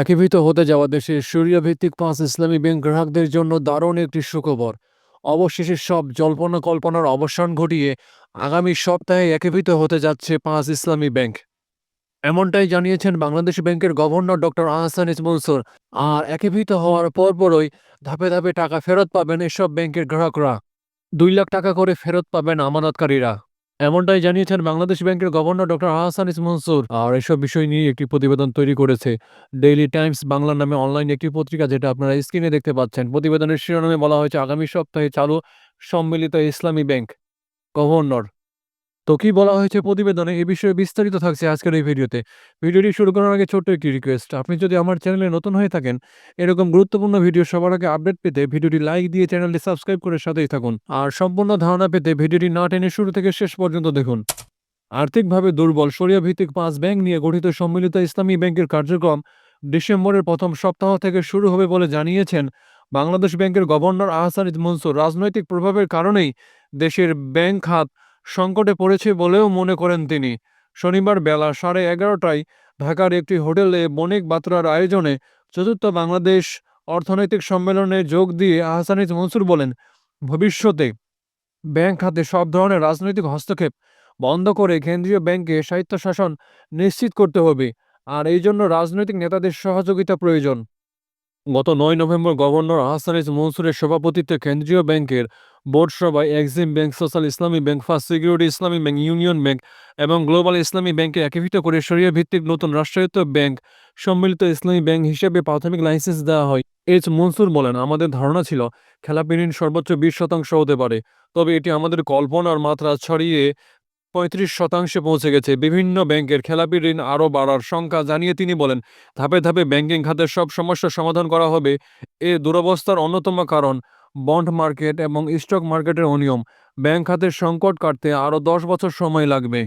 একীভূত হতে যাওয়া দেশের শরিয়া ভিত্তিক পাঁচ ইসলামী ব্যাংক গ্রাহকদের জন্য দারুণ একটি সুখবর। অবশেষে সব জল্পনা কল্পনার অবসান ঘটিয়ে আগামী সপ্তাহে একীভূত হতে যাচ্ছে পাঁচ ইসলামী ব্যাংক। এমনটাই জানিয়েছেন বাংলাদেশ ব্যাংকের গভর্নর ডক্টর আহসান মনসুর। আর একীভূত হওয়ার পরপরই ধাপে ধাপে টাকা ফেরত পাবেন এসব ব্যাংকের গ্রাহকরা। দুই লাখ টাকা করে ফেরত পাবেন আমানতকারীরা। এমনটাই জানিয়েছেন বাংলাদেশ ব্যাংকের গভর্নর ডক্টর আহসান মনসুর। আর এসব বিষয় নিয়ে একটি প্রতিবেদন তৈরি করেছে ডেইলি টাইমস বাংলা নামে অনলাইন একটি পত্রিকা, যেটা আপনারা স্ক্রিনে দেখতে পাচ্ছেন। প্রতিবেদনের শিরোনামে বলা হয়েছে, আগামী সপ্তাহে চালু সম্মিলিত ইসলামী ব্যাংক গভর্নর। তো কি বলা হয়েছে প্রতিবেদনে? এ বিষয়ে বিস্তারিত থাকছে আজকের এই ভিডিওতে। ভিডিওটি শুরু করার আগে ছোট্ট একটি রিকোয়েস্ট আপনি যদি আমার চ্যানেলে নতুন হয়ে থাকেন, এরকম গুরুত্বপূর্ণ ভিডিও সবার আগে আপডেট পেতে ভিডিওটি লাইক দিয়ে চ্যানেলটি সাবস্ক্রাইব করে সাথেই থাকুন। আর সম্পূর্ণ ধারণা পেতে ভিডিওটি না টেনে শুরু থেকে শেষ পর্যন্ত দেখুন। আর্থিকভাবে দুর্বল সরিয়া ভিত্তিক পাঁচ ব্যাংক নিয়ে গঠিত সম্মিলিত ইসলামী ব্যাংকের কার্যক্রম ডিসেম্বরের প্রথম সপ্তাহ থেকে শুরু হবে বলে জানিয়েছেন বাংলাদেশ ব্যাংকের গভর্নর আহসানিদ মনসুর। রাজনৈতিক প্রভাবের কারণেই দেশের ব্যাংক খাত সংকটে পড়েছে বলেও মনে করেন তিনি। শনিবার বেলা সাড়ে এগারোটায় ঢাকার একটি হোটেলে বণিক বাত্রার আয়োজনে চতুর্থ বাংলাদেশ অর্থনৈতিক সম্মেলনে যোগ দিয়ে আহসানিজ মনসুর বলেন, ভবিষ্যতে ব্যাংক খাতে সব ধরনের রাজনৈতিক হস্তক্ষেপ বন্ধ করে কেন্দ্রীয় ব্যাংকে স্বায়ত্তশাসন নিশ্চিত করতে হবে, আর এই জন্য রাজনৈতিক নেতাদের সহযোগিতা প্রয়োজন। গত নয় নভেম্বর গভর্নর আহসানিজ মনসুরের সভাপতিত্বে কেন্দ্রীয় ব্যাংকের বোর্ড সভায় Exim bank, social Islami bank, first security Islami bank, union bank এবং গ্লোবাল ইসলামী ব্যাংকে একীভূত করে সরিয়া ভিত্তিক নতুন রাষ্ট্রায়ত্ত ব্যাংক সম্মিলিত ইসলামী ব্যাংক হিসেবে প্রাথমিক লাইসেন্স দেওয়া হয়। এইচ মনসুর বলেন, আমাদের ধারণা ছিল খেলাপি ঋণ সর্বোচ্চ বিশ শতাংশ হতে পারে, তবে এটি আমাদের কল্পনার মাত্রা ছড়িয়ে পঁয়ত্রিশ শতাংশে পৌঁছে গেছে। বিভিন্ন ব্যাংকের খেলাপি ঋণ আরও বাড়ার সংখ্যা জানিয়ে তিনি বলেন, ধাপে ধাপে ব্যাংকিং খাতের সব সমস্যা সমাধান করা হবে। এ দুরবস্থার অন্যতম কারণ বন্ড মার্কেট এবং স্টক মার্কেটের অনিয়ম। ব্যাংক খাতের সংকট কাটতে আরও দশ বছর সময় লাগবে।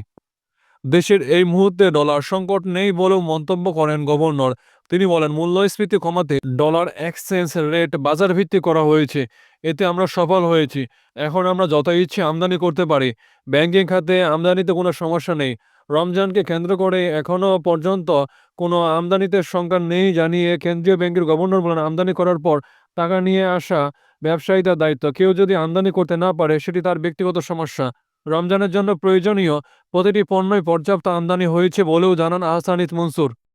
দেশের এই মুহূর্তে ডলার সংকট নেই বলেও মন্তব্য করেন গভর্নর। তিনি বলেন, মূল্যস্ফীতি কমাতে ডলার এক্সচেঞ্জ রেট বাজার ভিত্তিক করা হয়েছে। এতে আমরা সফল হয়েছি। এখন আমরা যত ইচ্ছে আমদানি করতে পারি। ব্যাংকিং খাতে আমদানিতে কোনো সমস্যা নেই। রমজানকে কেন্দ্র করে এখনও পর্যন্ত কোনো আমদানিতে সংখ্যা নেই জানিয়ে কেন্দ্রীয় ব্যাংকের গভর্নর বলেন, আমদানি করার পর টাকা নিয়ে আসা ব্যবসায়ীদের দায়িত্ব। কেউ যদি আমদানি করতে না পারে, সেটি তার ব্যক্তিগত সমস্যা। রমজানের জন্য প্রয়োজনীয় প্রতিটি পণ্যই পর্যাপ্ত আমদানি হয়েছে বলেও জানান আহসানিত মনসুর।